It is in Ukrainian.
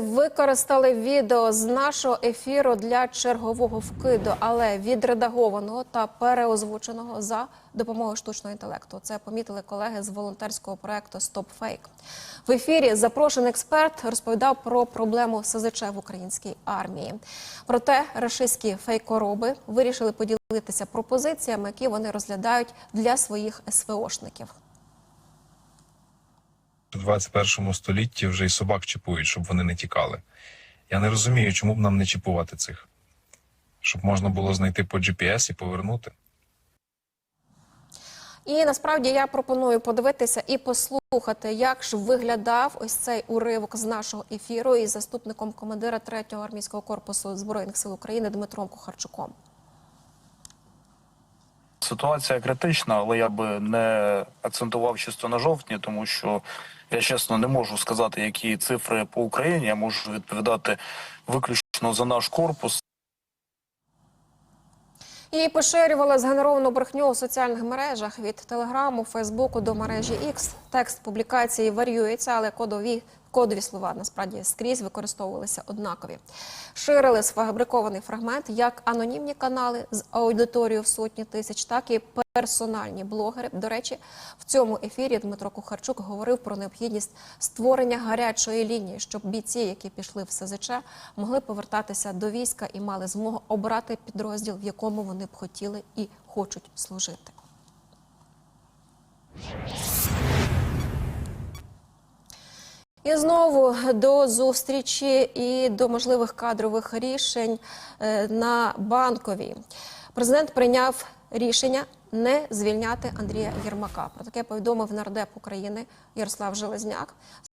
Використали відео з нашого ефіру для чергового вкиду, але відредагованого та переозвученого за допомогою штучного інтелекту. Це помітили колеги з волонтерського проекту Стоп Фейк. В ефірі запрошений експерт розповідав про проблему СЗЧ в українській армії. Проте рашистські фейкороби вирішили поділитися пропозиціями, які вони розглядають для своїх СВОшників. У 21 столітті вже і собак чіпують, щоб вони не тікали. Я не розумію, чому б нам не чіпувати цих, щоб можна було знайти по GPS і повернути. І насправді я пропоную подивитися і послухати, як ж виглядав ось цей уривок з нашого ефіру із заступником командира 3-го армійського корпусу збройних сил України Дмитром Кухарчуком. Ситуація критична, але я би не акцентував чисто на жовтні, тому що я чесно не можу сказати, які цифри по Україні. Я можу відповідати виключно за наш корпус. І поширювали згенеровану брехню у соціальних мережах від телеграму, Фейсбуку до мережі X. Текст публікації варіюється, але кодові. Кодові слова насправді скрізь використовувалися однакові. Ширили сфабрикований фрагмент як анонімні канали з аудиторією в сотні тисяч, так і персональні блогери. До речі, в цьому ефірі Дмитро Кухарчук говорив про необхідність створення гарячої лінії, щоб бійці, які пішли в СЗЧ, могли повертатися до війська і мали змогу обрати підрозділ, в якому вони б хотіли і хочуть служити. І знову до зустрічі і до можливих кадрових рішень е, на банковій. Президент прийняв рішення не звільняти Андрія Єрмака. Про таке повідомив нардеп України Ярослав Железняк.